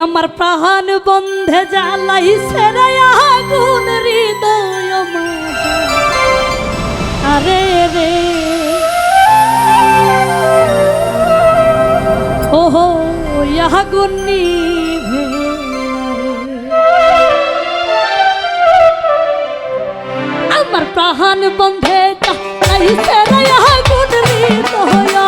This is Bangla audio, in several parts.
আমার প্রাণ বন্ধে জ্বালাই আগুন হৃদয়। আরে রে ওহো আমার প্রাণ বন্ধে জ্বালাই আগুন হৃদয়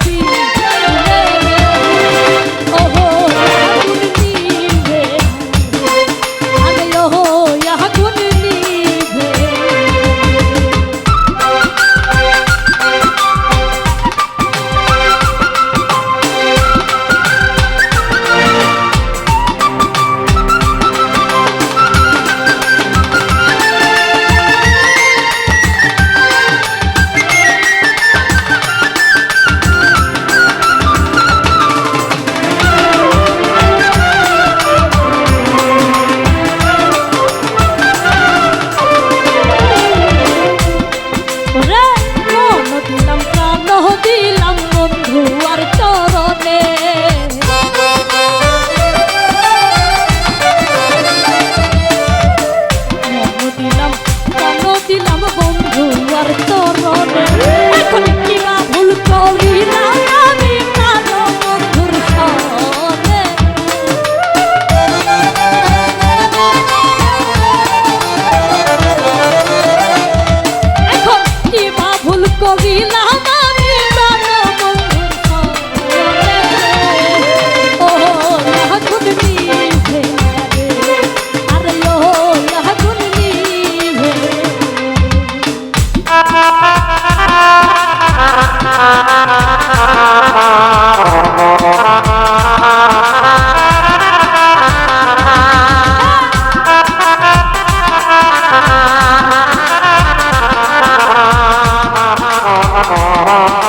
VIP. Ah.